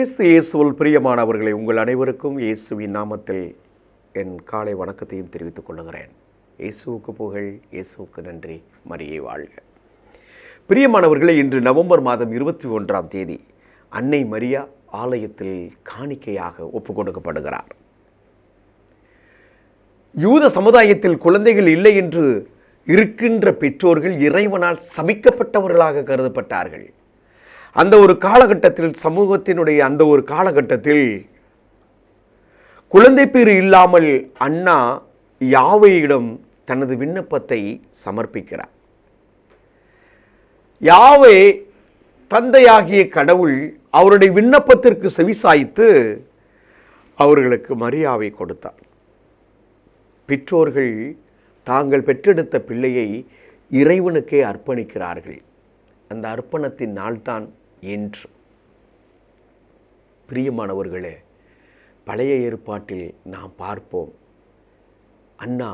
கிறிஸ்து இயேசுவல் பிரியமானவர்களை உங்கள் அனைவருக்கும் இயேசுவின் நாமத்தில் என் காலை வணக்கத்தையும் தெரிவித்துக் கொள்கிறேன் இயேசுவுக்கு புகழ் இயேசுவுக்கு நன்றி. மரியை வாழ்க. பிரியமானவர்களே இன்று நவம்பர் மாதம் இருபத்தி ஒன்றாம் தேதி அன்னை மரியா ஆலயத்தில் காணிக்கையாக ஒப்பு கொடுக்கப்படுகிறார். யூத சமுதாயத்தில் குழந்தைகள் இல்லை என்று இருக்கின்ற பெற்றோர்கள் இறைவனால் சபிக்கப்பட்டவர்களாக கருதப்பட்டார்கள். அந்த ஒரு காலகட்டத்தில் சமூகத்தினுடைய அந்த ஒரு காலகட்டத்தில் குழந்தை பேர் இல்லாமல் அண்ணா யாவையிடம் தனது விண்ணப்பத்தை சமர்ப்பிக்கிறார்? யாவே தந்தையாகிய கடவுள் அவருடைய விண்ணப்பத்திற்கு செவிசாய்த்து அவர்களுக்கு மரியாவை கொடுத்தார். பெற்றோர்கள் தாங்கள் பெற்றெடுத்த பிள்ளையை இறைவனுக்கே அர்ப்பணிக்கிறார்கள். அந்த அர்ப்பணத்தின் நாள்தான் என்று பிரியமானவர்களே பழைய ஏற்பாட்டில் நாம் பார்ப்போம். அண்ணா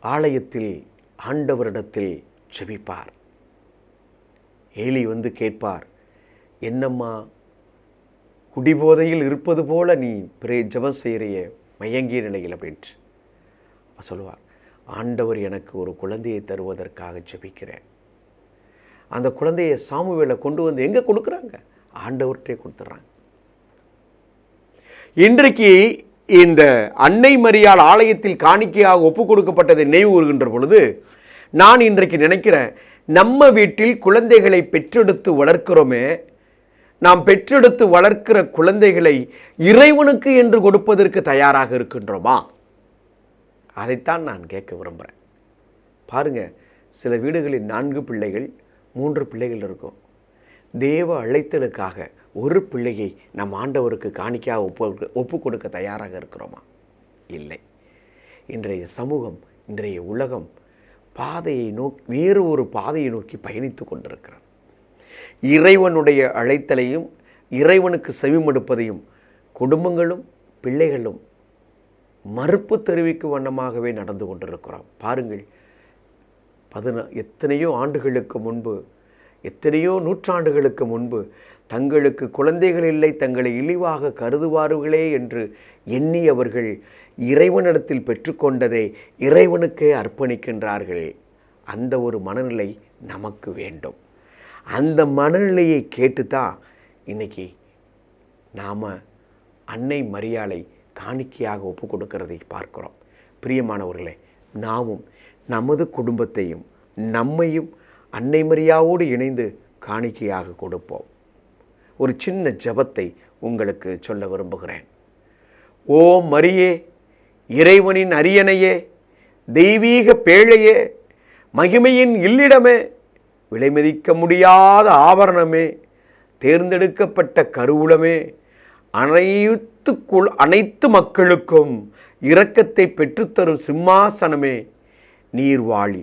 ஆலயத்தில் ஆண்டவரிடத்தில் செபிப்பார். ஏலி வந்து கேட்பார் என்னம்மா குடிபோதையில் இருப்பது போல நீ பிரே ஜபம் செய்கிறைய மயங்கிய நிலையில் அப்படின்ட்டு அவர் சொல்லுவார். ஆண்டவர் எனக்கு ஒரு குழந்தையை தருவதற்காக ஜெபிக்கிறேன். அந்த குழந்தையை சாமுவேலை கொண்டு வந்து எங்கே கொடுக்குறாங்க? ஆண்டவர்கிட்டே கொடுத்துட்றாங்க இன்றைக்கு இந்த அன்னை மரியாள் ஆலயத்தில் காணிக்கையாக ஒப்பு கொடுக்கப்பட்டதை நினைவு கூறுகின்ற பொழுது நான் இன்றைக்கு நினைக்கிறேன் நம்ம வீட்டில் குழந்தைகளை பெற்றெடுத்து வளர்க்கிறோமே நாம் பெற்றெடுத்து வளர்க்கிற குழந்தைகளை இறைவனுக்கு என்று கொடுப்பதற்கு தயாராக இருக்கின்றோமா? அதைத்தான் நான் கேட்க விரும்புகிறேன் பாருங்க சில வீடுகளில் நான்கு பிள்ளைகள் மூன்று பிள்ளைகள் இருக்கும். தேவ அழைத்தலுக்காக ஒரு பிள்ளையை நம் ஆண்டவருக்கு காணிக்காக ஒப்பு ஒப்பு கொடுக்க தயாராக இருக்கிறோமா? இல்லை. இன்றைய சமூகம் இன்றைய உலகம் பாதையை நோக்கி வேறு ஒரு பாதையை நோக்கி பயணித்து கொண்டிருக்கிறது. இறைவனுடைய அழைத்தலையும் இறைவனுக்கு செவிமடுப்பதையும் குடும்பங்களும் பிள்ளைகளும் மறுப்பு தெரிவிக்கும் வண்ணமாகவே நடந்து கொண்டிருக்கிறோம். பாருங்கள் பதினா எத்தனையோ ஆண்டுகளுக்கு முன்பு எத்தனையோ நூற்றாண்டுகளுக்கு முன்பு தங்களுக்கு குழந்தைகள் இல்லை தங்களை இழிவாக கருதுவார்களே என்று எண்ணியவர்கள் இறைவனிடத்தில் பெற்றுக்கொண்டதை இறைவனுக்கே அர்ப்பணிக்கின்றார்கள். அந்த ஒரு மனநிலை நமக்கு வேண்டும். அந்த மனநிலையை கேட்டு தான் இன்னைக்கு நாம் அன்னை மரியாளை காணிக்கையாக ஒப்பு கொடுக்கிறதை பார்க்கிறோம். பிரியமானவர்களே நாமும் நமது குடும்பத்தையும் நம்மையும் அன்னை மரியாவோடு இணைந்து காணிக்கையாக கொடுப்போம். ஒரு சின்ன ஜபத்தை உங்களுக்கு சொல்ல விரும்புகிறேன். ஓ மரியே இறைவனின் அரியணையே தெய்வீக பேழையே மகிமையின் இல்லிடமே விலைமதிக்க முடியாத ஆபரணமே தேர்ந்தெடுக்கப்பட்ட கருவூலமே அனைத்துக்குள் அனைத்து மக்களுக்கும் இரக்கத்தை பெற்றுத்தரும் சிம்மாசனமே நீர்வாழி.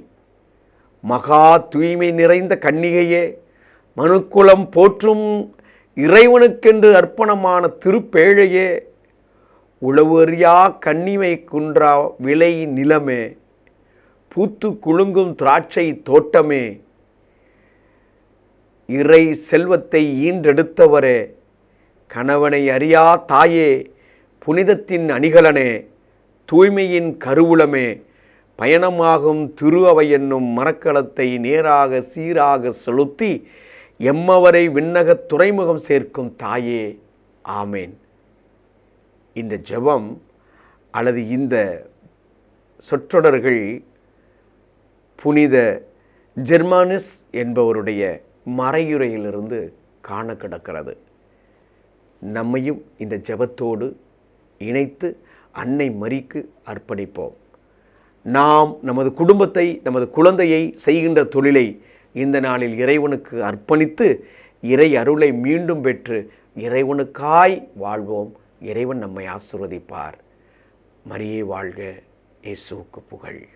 மகா தூய்மை நிறைந்த கன்னிகையே மனுக்குலம் போற்றும் இறைவனுக்கென்று அர்ப்பணமான திருப்பேழையே உளவறியா கன்னிமை குன்றா விலை நிலமே பூத்து குலுங்கும் திராட்சை தோட்டமே இறை செல்வத்தை ஈன்றெடுத்தவரே கணவனை அறியா தாயே புனிதத்தின் அணிகலனே தூய்மையின் கருவூலமே பயணமாகும் திரு அவை என்னும் மரக்கலத்தை நேராக சீராக செலுத்தி எம்மவரை விண்ணகத் துறைமுகம் சேர்க்கும் தாயே. ஆமேன். இந்த ஜெபம் அல்லது இந்த சொற்றொடர்கள் புனித ஜெர்மானிஸ் என்பவருடைய மறையுறையிலிருந்து காண கிடக்கிறது. நம்மையும் இந்த ஜெபத்தோடு இணைத்து அன்னை மரிக்கு அர்ப்பணிப்போம். நாம் நமது குடும்பத்தை நமது குழந்தையை செய்கின்ற தொழிலை இந்த நாளில் இறைவனுக்கு அர்ப்பணித்து இறை அருளை மீண்டும் பெற்று இறைவனுக்காய் வாழ்வோம். இறைவன் நம்மை ஆசிர்வதிப்பார். மரியே வாழ்க. இயேசுவுக்கு புகழ்.